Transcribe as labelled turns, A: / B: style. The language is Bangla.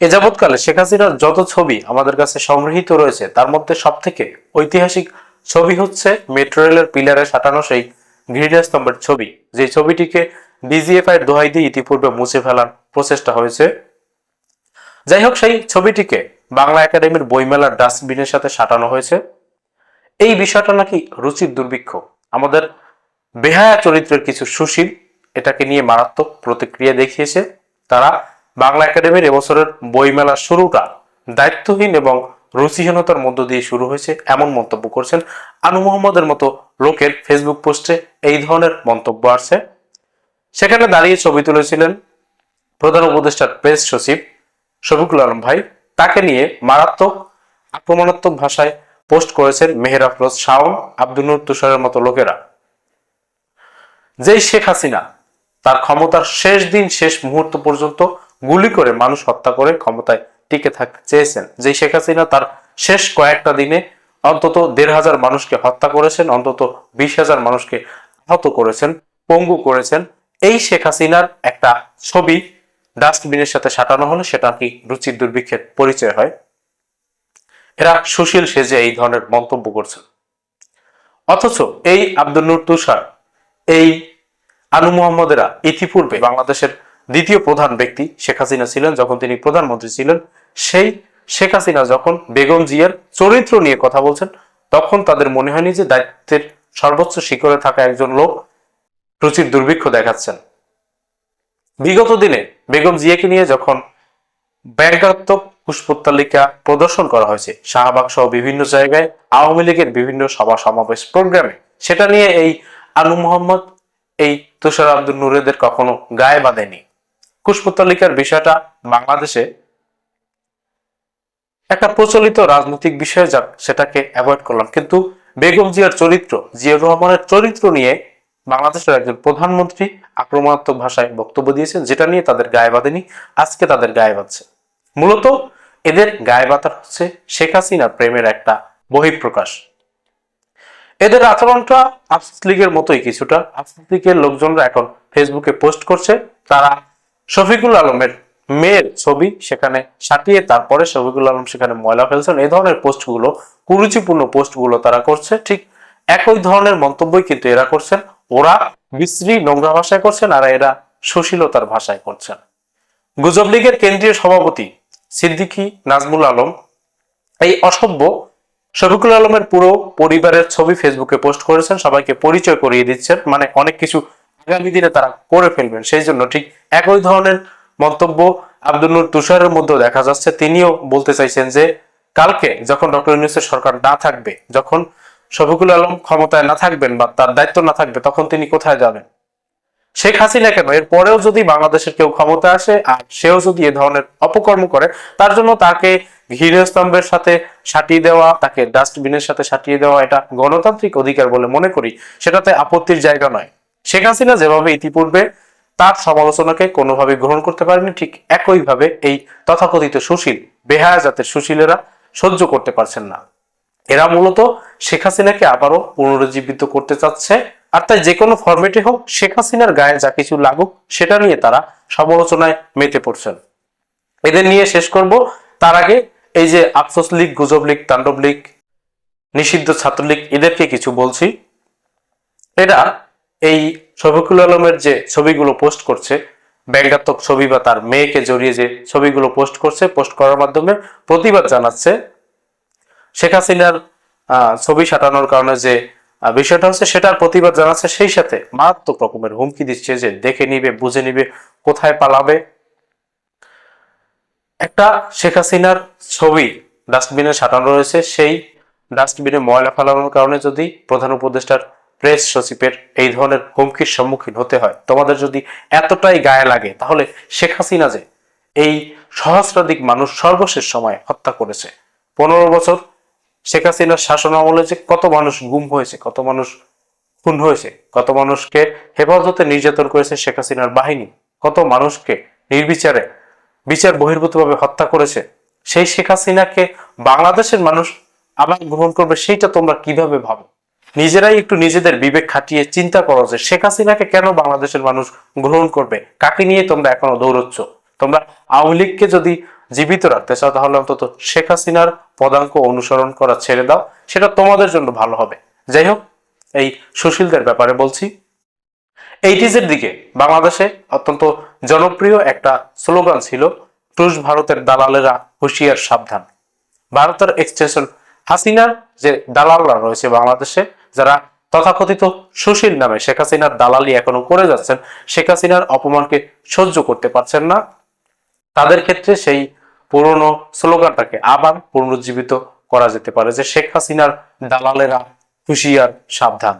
A: এ যাবৎকালে শেখ হাসিনার যত ছবি আমাদের কাছে সংগৃহীত রয়েছে, তার মধ্যে সব থেকে ঐতিহাসিক ছবি হচ্ছে মেট্রো রেলের পিলারে সাঁটানো সেই গ্রিডা স্তম্ভের ছবি। যে ছবিটিকে ডিজিএফআই দোহাই দিয়ে ইতিপূর্বে মুছে ফেলার প্রচেষ্টা হয়েছে। যাই হোক, সেই ছবিটিকে বাংলা একাডেমির বইমেলার ডাস্টবিনের সাথে সাঁটানো হয়েছে। এই বিষয়টা নাকি রুচির দুর্ভিক্ষ। আমাদের বেহায়া চরিত্রের কিছু সুশীল এটাকে নিয়ে মারাত্মক প্রতিক্রিয়া দেখিয়েছে। তারা বাংলা একাডেমির এবছরের বইমেলার শুরুটা দায়িত্বহীন এবং রুচিহীনতার মধ্য দিয়ে শুরু হয়েছে এমন মন্তব্য করছেন আনু মোহাম্মদের মতো লোকের ফেসবুক পোস্টে এই ধরনের মন্তব্য আসছে। সেখানে দাঁড়িয়ে ছবি তুলেছিলেন প্রধান উপদেষ্টার প্রেস সচিব শফিকুল আলম ভাই। তাকে নিয়ে মারাত্মক, আক্রমণাত্মক ভাষায় পোস্ট করেছেন মেহের আফরোজ শাওন, আব্দুল তুষারের মতো লোকেরা। যেই শেখ হাসিনা তার ক্ষমতার শেষ দিন, শেষ মুহূর্ত পর্যন্ত গুলি করে মানুষ হত্যা করে ক্ষমতায় টিকে থাকতে চেয়েছেন। যেই শেখ হাসিনা তার শেষ কয়েকটা দিনে অন্তত দেড় হাজার মানুষকে হত্যা করেছেন, অন্তত বিশ হাজার মানুষকে আহত করেছেন, পঙ্গু করেছেন। এই শেখ হাসিনার একটা ছবি ডাস্টবিনের সাথে সাঁটানো হলে, সেটা কি রুচির দুর্ভিক্ষের পরিচয় হয়। এরা সুশীল সেজে এই ধরনের মন্তব্য করছেন। অথচ এই আব্দুল নূর তুষার, এই আনু মোহাম্মদেরা ইতিপূর্বে বাংলাদেশের দ্বিতীয় প্রধান ব্যক্তি শেখ হাসিনা ছিলেন, যখন তিনি প্রধানমন্ত্রী ছিলেন, সেই শেখ হাসিনা যখন বেগম জিয়ার চরিত্র নিয়ে কথা বলছেন, তখন তাদের মনে হয়নি যে দায়িত্বের সর্বোচ্চ শিখরে থাকা একজন লোক রুচির দুর্ভিক্ষ দেখাচ্ছেন। বিগত দিনে বেগম জিয়াকে নিয়ে যখন ব্যঙ্গাত্মক পুষ্পোত্তালিকা প্রদর্শন করা হয়েছে, শাহবাগ সহ বিভিন্ন জায়গায় আওয়ামী লীগের বিভিন্ন সভা সমাবেশ প্রোগ্রামে, সেটা নিয়ে এই আনু মোহাম্মদ, এই তুষার আব্দুল নুরেদের কখনো গায়ে বাঁধেনি। কুশপুত্তলিকার বিষয়টা বাংলাদেশে একটা প্রচলিত রাজনৈতিক বিষয় যাক সেটাকে অ্যাভয়েড করলাম। কিন্তু বেগম জিয়ার চরিত্র, জিয়াউর রহমানের চরিত্র নিয়ে বাংলাদেশের একজন প্রধানমন্ত্রী আক্রমণাত্মক ভাষায় বক্তব্য দিয়েছেন, যেটা নিয়ে তাদের গায়ে বাঁধেনি, আজকে তাদের গায়ে বাঁধছে। মূলত এদের গায়ে বাঁধার হচ্ছে শেখ হাসিনার প্রেমের একটা বহিঃপ্রকাশ। এদের আচরণটা আফসোস লীগের মতোই কিছুটা। আফসোস লীগের লোকজনরা এখন ফেসবুকে পোস্ট করছে, তারা শফিকুল আলমের মেয়ের ছবি সেখানে সাটিয়ে তারপরে শফিকুল আলম সেখানে ময়লা ফেলছেন। এই ধরনের পোস্টগুলো, কুরুচিপূর্ণ পোস্টগুলো তারা করছে। ঠিক একই ধরনের মন্তব্যই কিন্তু এরা করছেন। ওরা বিশ্রী নোংরা ভাষায় করছেন আর এরা সুশীলতার ভাষায় করছেন। গুজব লীগের কেন্দ্রীয় সভাপতি সিদ্দিকী নাজমুল আলম এই অসভ্য শফিকুল আলমের পুরো পরিবারের ছবি ফেসবুকে পোস্ট করেছেন। সবাইকে পরিচয় করিয়ে দিচ্ছেন। মানে অনেক কিছু আগামী দিনে তারা করে ফেলবেন। সেই জন্য ঠিক একই ধরনের মন্তব্য আব্দুল নূর তুষারের মধ্যেও দেখা যাচ্ছে। তিনিও বলতে চাইছেন যে, কালকে যখন ডক্টর ইউনুসের সরকার না থাকবে, যখন শফিকুল আলম ক্ষমতায় না থাকবেন বা তার দায়িত্ব না থাকবে, তখন তিনি কোথায় যাবেন? শেখ হাসিনা কেন? এর পরেও যদি বাংলাদেশের কেউ ক্ষমতা আসে আর সেও যদি এ ধরনের অপকর্ম করে, তার জন্য তাকে গৃহস্তম্ভের সাথে সাটিয়ে দেওয়া, তাকে ডাস্টবিনের সাথে সাটিয়ে দেওয়া এটা গণতান্ত্রিক অধিকার বলে মনে করি। সেটাতে আপত্তির জায়গা নয়। শেখ হাসিনা যেভাবে ইতিপূর্বে তার সমালোচনাকে কোনোভাবে গ্রহণ করতে পারেনি, ঠিক একইভাবে এই তথাকথিত সুশীল, বেহায়া জাতের সুশীলেরা সহ্য করতে পারছেন না। এরা মূলত শেখ হাসিনাকে আবারও পুনরুজ্জীবিত করতে চাচ্ছে আর তাই যে কোনো ফরম্যাটে হোক শেখ হাসিনার গায়ে যা কিছু লাগুক সেটা নিয়ে তারা সমালোচনায় মেতে পড়ছেন। এদের নিয়ে শেষ করব। তার আগে এই যে আফসোস লীগ, গুজব লীগ, তাণ্ডব লীগ, নিষিদ্ধ ছাত্রলীগ, এদেরকে কিছু বলছি। এরা এই শফিকুল আলমের যে ছবিগুলো পোস্ট করছে, ব্যঙ্গাত্মক ছবি বা তার মেয়েকে জড়িয়ে যে ছবিগুলো পোস্ট করছে, পোস্ট করার মাধ্যমে প্রতিবাদ জানাচ্ছে। শেখ হাসিনার ছবি সাটানোর কারণে যে বিষয়টা হচ্ছে সেটার প্রতিবাদ জানাচ্ছে, সেই সাথে মারাত্মক রকমের হুমকি দিচ্ছে যে দেখে নিবে, বুঝে নিবে, কোথায় পালাবে। একটা শেখ হাসিনার ছবি ডাস্টবিনে সাটানো রয়েছে, সেই ডাস্টবিনে ময়লা ফেলানোর কারণে যদি প্রধান উপদেষ্টার প্রেস সচিবের এই ধরনের হুমকির সম্মুখীন হতে হয়। তোমাদের যদি এতটাই গায়ে লাগে, তাহলে শেখ হাসিনা যে এই সহস্রাধিক মানুষ সর্বশেষ সময় হত্যা করেছে। পনেরো বছর শেখ হাসিনার শাসন আমলে যে কত মানুষ গুম হয়েছে, কত মানুষ খুন হয়েছে, কত মানুষকে হেফাজতে নির্যাতন করেছে শেখ হাসিনার বাহিনী, কত মানুষকে নির্বিচারে বিচার বহির্ভূতভাবে হত্যা করেছে, সেই শেখ হাসিনাকে বাংলাদেশের মানুষ আবার গ্রহণ করবে, সেইটা তোমরা কীভাবে ভাবো? নিজেরাই একটু নিজেদের বিবেক খাটিয়ে চিন্তা করো যে শেখ হাসিনাকে কেন বাংলাদেশের মানুষ গ্রহণ করবে? কাকে নিয়ে তোমরা এখনও দৌড়চ্ছ? তোমরা আওয়ামী লীগকে যদি জীবিত রাখতে চাও, তাহলে অন্তত শেখ হাসিনার পদাঙ্ক অনুসরণ করা ছেড়ে দাও। সেটা তোমাদের জন্য ভালো হবে। যাই হোক, এই সুশীলদের ব্যাপারে বলছি। এইটিজের দিকে বাংলাদেশে অত্যন্ত জনপ্রিয় একটা স্লোগান ছিল রুশ ভারতের দালালেরা হুঁশিয়ার সাবধান। ভারতের এক্সটেনশন হাসিনার যে দালালরা রয়েছে বাংলাদেশে যারা তথাকথিত সুশীল নামে শেখ হাসিনার দালালি এখনও করে যাচ্ছেন, শেখ হাসিনার অপমানকে সহ্য করতে পারছেন না। তাদের ক্ষেত্রে সেই পুরনো স্লোগানটাকে আবার পুনরুজ্জীবিত করা যেতে পারে যে শেখ হাসিনার দালালেরা হুশিয়ার, সাবধান।